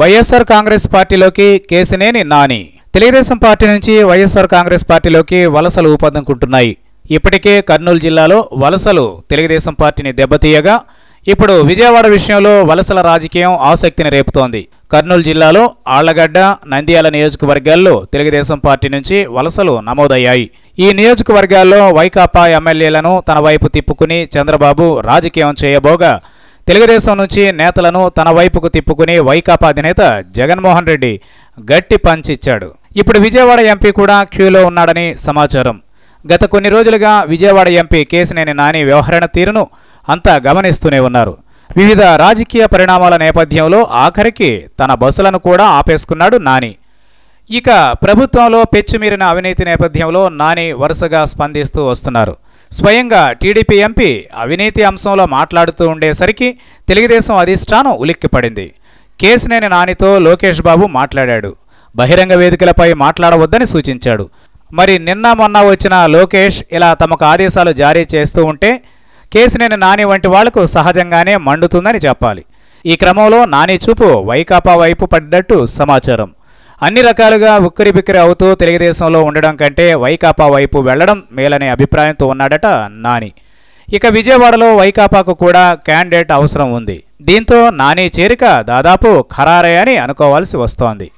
వైఎస్ఆర్ కాంగ్రెస్ పార్టీలోకి కేసినేని నాని. తెలుగుదేశం పార్టీ నుంచి వైఎస్ఆర్ కాంగ్రెస్ పార్టీలోకి వలసలు ఊపందుకుంటున్నాయి. ఇప్పటికే కర్నూలు జిల్లాలో వలసలు తెలుగుదేశం పార్టీని దెబ్బతీయగా ఇప్పుడు విజయవాడ విషయంలో వలసల రాజకీయం ఆసక్తిని రేపుతోంది. కర్నూలు జిల్లాలో ఆళ్ళగడ్డ నంద్యాల నియోజకవర్గాల్లో తెలుగుదేశం పార్టీ నుంచి వలసలు నమోదయ్యాయి. ఈ నియోజకవర్గాల్లో వైకాపా ఎమ్మెల్యేలను తన వైపు తిప్పుకుని చంద్రబాబు రాజకీయం చేయబోగా తెలుగుదేశం నుంచి నేతలను తన వైపుకు తిప్పుకుని వైకాపా అధినేత జగన్మోహన్ రెడ్డి గట్టి పంచిచ్చాడు ఇప్పుడు విజయవాడ ఎంపీ కూడా క్యూలో ఉన్నాడని సమాచారం. గత కొన్ని రోజులుగా విజయవాడ ఎంపీ కేసినేని నాని వ్యవహరణ తీరును అంతా గమనిస్తూనే ఉన్నారు. వివిధ రాజకీయ పరిణామాల నేపథ్యంలో ఆఖరికి తన బస్సులను కూడా ఆపేసుకున్నాడు నాని. ఇక ప్రభుత్వంలో పెచ్చుమీరిన అవినీతి నేపథ్యంలో నాని వరుసగా స్పందిస్తూ వస్తున్నారు. స్వయంగా టీడీపీ ఎంపీ అవినీతి అంశంలో మాట్లాడుతూ ఉండేసరికి తెలుగుదేశం అధిష్టానం ఉలిక్కిపడింది. కేసినేని నానితో లోకేష్ బాబు మాట్లాడాడు. బహిరంగ వేదికలపై మాట్లాడవద్దని సూచించాడు. మరి నిన్న మొన్న వచ్చిన లోకేష్ ఇలా తమకు ఆదేశాలు జారీ చేస్తూ ఉంటే కేసినేని నాని వంటి వాళ్ళకు సహజంగానే మండుతుందని చెప్పాలి. ఈ క్రమంలో నాని చూపు వైకాపా వైపు పడ్డట్టు సమాచారం. అన్ని రకాలుగా ఉక్కిరి బిక్కిరి అవుతూ తెలుగుదేశంలో ఉండడం కంటే వైకాపా వైపు వెళ్ళడం మేలనే అభిప్రాయంతో ఉన్నాడట నాని. ఇక విజయవాడలో వైకాపాకు కూడా క్యాండిడేట్ అవసరం ఉంది. దీంతో నాని చేరిక దాదాపు ఖరారే అని అనుకోవాల్సి వస్తోంది.